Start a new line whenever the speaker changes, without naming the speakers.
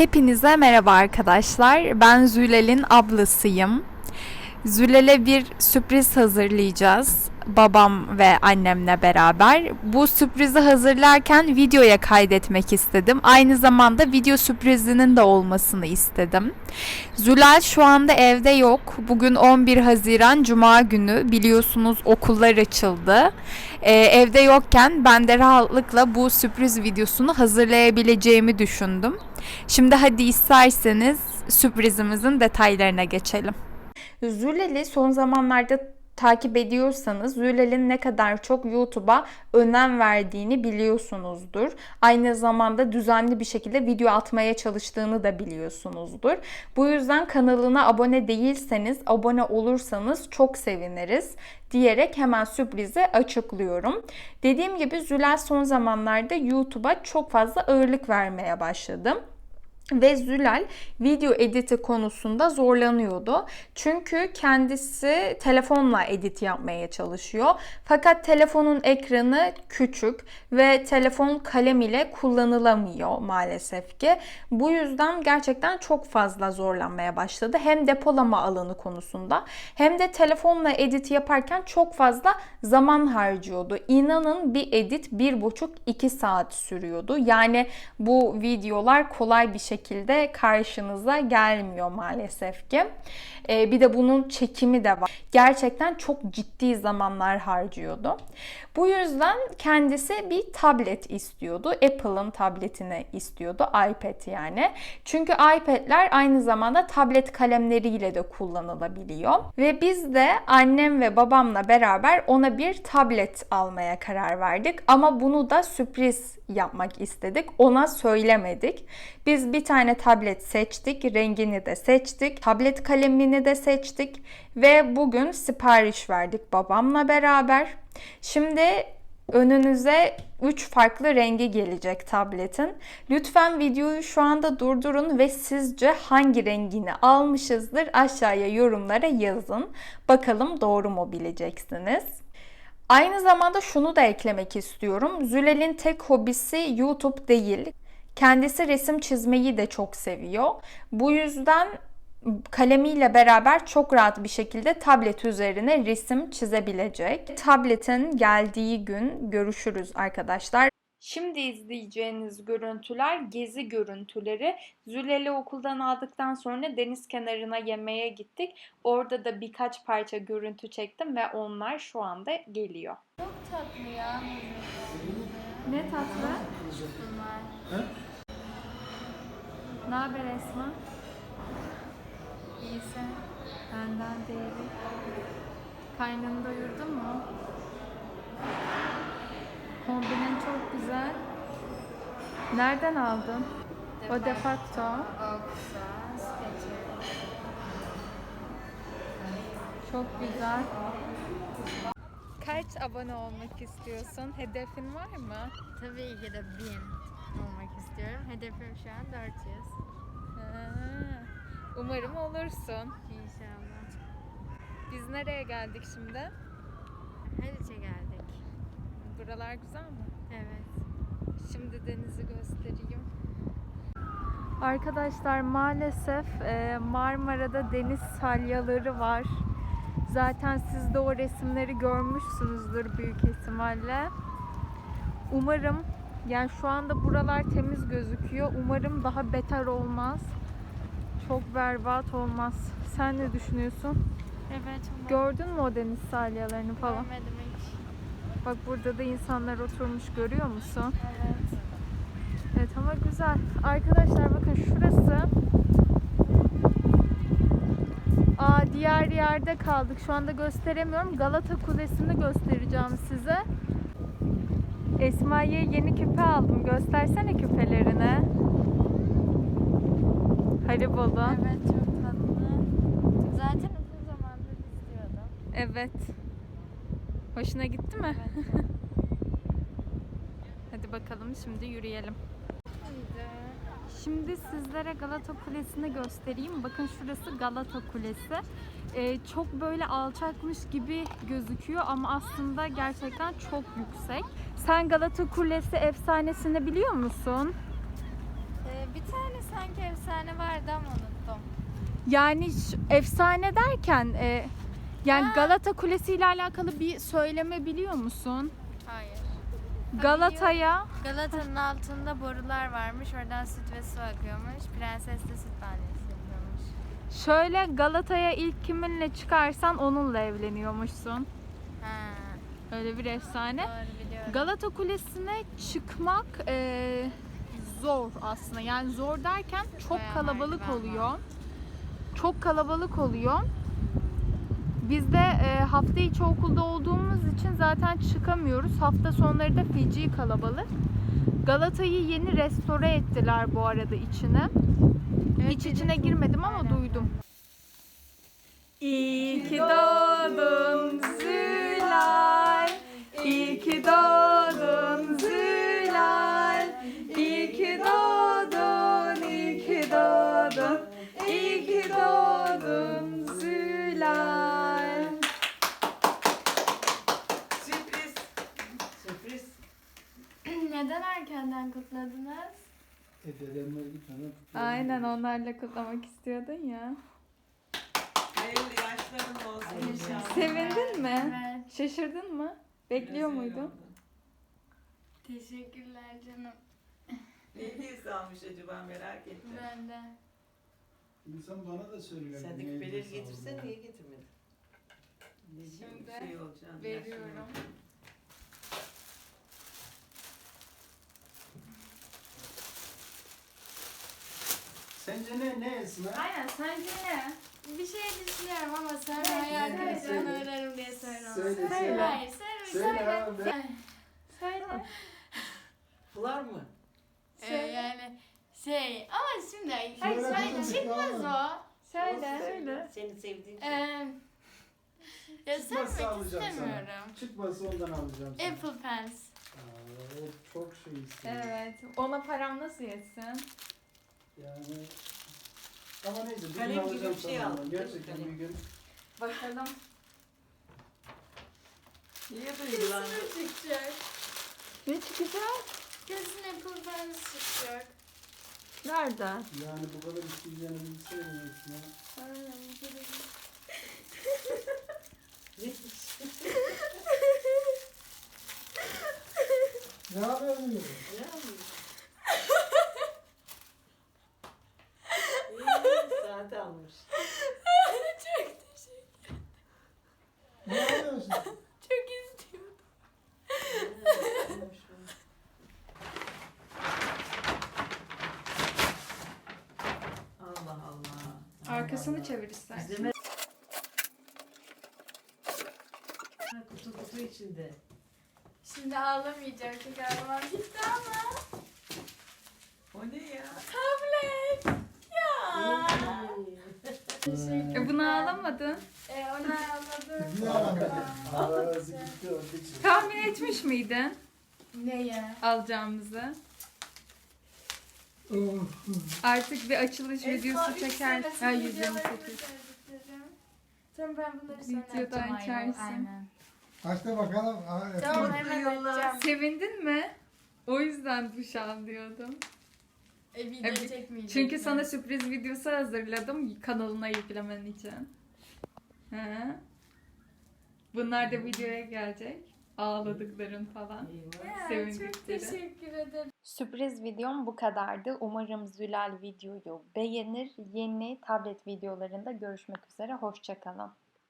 Hepinize merhaba arkadaşlar. Ben Zülal'in ablasıyım. Zülal'e bir sürpriz hazırlayacağız. Babam ve annemle beraber. Bu sürprizi hazırlarken videoya kaydetmek istedim. Aynı zamanda video sürprizinin de olmasını istedim. Zülal şu anda evde yok. Bugün 11 Haziran Cuma günü. Biliyorsunuz okullar açıldı. Ee, evde yokken ben de rahatlıkla bu sürpriz videosunu hazırlayabileceğimi düşündüm. Şimdi hadi isterseniz sürprizimizin detaylarına geçelim. Zülal'i son zamanlarda takip ediyorsanız Zülal'in ne kadar çok YouTube'a önem verdiğini biliyorsunuzdur. Aynı zamanda düzenli bir şekilde video atmaya çalıştığını da biliyorsunuzdur. Bu yüzden kanalına abone değilseniz abone olursanız çok seviniriz diyerek hemen sürprizi açıklıyorum. Dediğim gibi Zülal son zamanlarda YouTube'a çok fazla ağırlık vermeye başladı. Ve Zülal video editi konusunda zorlanıyordu. Çünkü kendisi telefonla edit yapmaya çalışıyor. Fakat telefonun ekranı küçük ve telefon kalem ile kullanılamıyor maalesef ki. Bu yüzden gerçekten çok fazla zorlanmaya başladı. Hem depolama alanı konusunda hem de telefonla edit yaparken çok fazla zaman harcıyordu. İnanın bir edit 1,5-2 saat sürüyordu. Yani bu videolar kolay bir şekilde şekilde karşınıza gelmiyor maalesef ki. Ee, bir de bunun çekimi de var. Gerçekten çok ciddi zamanlar harcıyordu. Bu yüzden kendisi bir tablet istiyordu. Apple'ın tabletini istiyordu. iPad yani. Çünkü iPad'ler aynı zamanda tablet kalemleriyle de kullanılabiliyor. Ve biz de annem ve babamla beraber ona bir tablet almaya karar verdik. Ama bunu da sürpriz yapmak istedik. Ona söylemedik. Biz bir tane tablet seçtik. Rengini de seçtik. Tablet kalemini de seçtik. Ve bugün sipariş verdik babamla beraber. Şimdi önünüze 3 farklı rengi gelecek tabletin. Lütfen videoyu şu anda durdurun ve sizce hangi rengini almışızdır aşağıya yorumlara yazın. Bakalım doğru mu bileceksiniz. Aynı zamanda şunu da eklemek istiyorum. Zülal'in tek hobisi YouTube değil. Kendisi resim çizmeyi de çok seviyor. Bu yüzden kalemiyle beraber çok rahat bir şekilde tablet üzerine resim çizebilecek. Tabletin geldiği gün görüşürüz arkadaşlar. Şimdi izleyeceğiniz görüntüler gezi görüntüleri. Zülal'i okuldan aldıktan sonra deniz kenarına yemeğe gittik. Orada da birkaç parça görüntü çektim ve onlar şu anda geliyor.
Çok tatlı ya.
Ne tatlı?
Bunlar.
Ne haber Esma?
İyisi.
Benden değeri. Karnını doyurdun mu? Kombinin çok güzel. Nereden aldın? O defakto.
Oksa, Skechers.
Çok güzel. Kaç abone olmak istiyorsun? Hedefin var mı?
Tabii ki de bin olmak istiyorum. Hedefim şu an 400.
Ha, Umarım olursun.
İnşallah.
Biz nereye geldik şimdi?
Haliç'e geldik.
Buralar güzel mi?
Evet.
Şimdi denizi göstereyim. Arkadaşlar maalesef e, Marmara'da deniz salyaları var. Zaten siz de o resimleri görmüşsünüzdür büyük ihtimalle. Umarım yani şu anda buralar temiz gözüküyor. Umarım daha beter olmaz. Çok berbat olmaz. Sen ne düşünüyorsun?
Evet. ama
Gördün mü o deniz salyalarını falan?
Görmedim hiç.
Bak burada da insanlar oturmuş görüyor musun?
Evet.
Evet ama güzel. Arkadaşlar bakın şurası. Diğer yerde kaldık. Şu anda gösteremiyorum. Galata Kulesi'ni göstereceğim size. Esma'ya yeni küpe aldım. Göstersene küpelerini. Haribo'lu.
Evet çok tatlı. Zaten uzun zamandır istiyordum.
Evet. Hoşuna gitti mi?
Evet.
Hadi bakalım şimdi yürüyelim. Şimdi sizlere Galata Kulesi'ni göstereyim. Bakın şurası Galata Kulesi. Ee, çok böyle alçakmış gibi gözüküyor ama aslında gerçekten çok yüksek. Sen Galata Kulesi efsanesini biliyor musun?
Ee, bir tane sanki söyledi ama unuttum.
Yani efsane derken e, yani
Ha.
Galata Kulesi ile alakalı bir söyleme biliyor musun?
Hayır.
Galata'ya
Galata'nın altında borular varmış. Oradan süt ve su akıyormuş. Prenses de süt tanesi yapıyormuş.
şöyle Galata'ya ilk kiminle çıkarsan onunla evleniyormuşsun.
Ha,
Öyle bir efsane.
doğru biliyorum.
Galata Kulesi'ne çıkmak e, zor aslında. Yani zor derken çok
Bayağı
kalabalık
merdiven
oluyor. Çok kalabalık oluyor. Biz de e, hafta içi okulda olduğumuz için zaten çıkamıyoruz. Hafta sonları da feci kalabalık. Galata'yı yeni restore ettiler bu arada içine.
Evet,
Hiç içine girmedim ama
Aynen.
duydum. İyi ki doğdun Zülal. İyi ki doğdun
E dedemler gitmeden kutlayalım.
Aynen onlarla kutlamak istiyordun ya.
Hayırlı yaşların olsun inşallah.
Sevindin mi?
Evet.
Şaşırdın mı? Bekliyor
Biraz öyle
muydun?
oldu.
Teşekkürler canım.
Ne hediyesi almış acaba merak ettim.
Ben de.
Sen bana da söyle.
Sen de
ne
küpeleri getirsen niye getirmedin? Ne
Şimdi
bir şey olacağını
Veriyorum.
Sence ne ne Esma?
Aynen sence ne? Bir şey düşünüyorum ama
Ne?
hayal
Ne?
kırıklığına
Söyle.
uğrarım diye söylemem.
Söyle,
söyle.
Hayır söyle.
Söyle abi.
Söyle.
Söyle.
Fular mı?
Ee, yani şey ama şimdi hayır,
Söyle
çıkmaz o.
Söyle.
Söyle. Seni sevdiğim şey.
Ee, ya
Çıkmazsa
sevmek
alacağım
istemiyorum.
sana. Çıkmazsa ondan alacağım sana.
Apple Pens.
Aa, o çok şey istiyor.
Evet. Ona param nasıl yetsin?
Yani ama neyse bir
Kalem
gün
gibi
alacağım
bir şey
sana.
al.
onu. Gerçekten
Kalem.
bir gün.
Bakalım.
Niye duygulandın?
Kesin çıkacak.
Ne çıkacak?
Kesin Apple Pens çıkacak.
Nereden?
Yani bu kadar isteyeceğini bilseydim Esma. Ne yapıyorsun?
Ne yapıyorsun? İyi, saat almış.
Çok teşekkür
Ne yapıyorsun?
Çok istiyordum.
Allah Allah.
Arkasını çevir istersen.
Kutu kutu içinde.
Şimdi ağlamayacağım çünkü ağlamam gitti ama.
O ne ya?
Tablet. Ya.
E bunu ağlamadın.
E, onu ağladım.
Gitti onun için.
Tahmin etmiş miydin
Neye?
alacağımızı? Artık bir açılış videosu çeker. Ha 128.
Tamam ben bunları sonra
Videoda
açacağım.
açarsın.
Aynen.
Açta bakalım. Aa,
Tamam hemen açacağım.
Sevindin mi? O yüzden duş al diyordum.
E, video
Evet,
çekmeyeceğim.
Çünkü sana sürpriz videosu hazırladım kanalına yüklemen için. Hı. Bunlar da videoya gelecek. Ağladıkların falan.
Ya. Çok teşekkür ederim.
Sürpriz videom bu kadardı. Umarım Zülal videoyu beğenir. Yeni tablet videolarında görüşmek üzere. Hoşçakalın.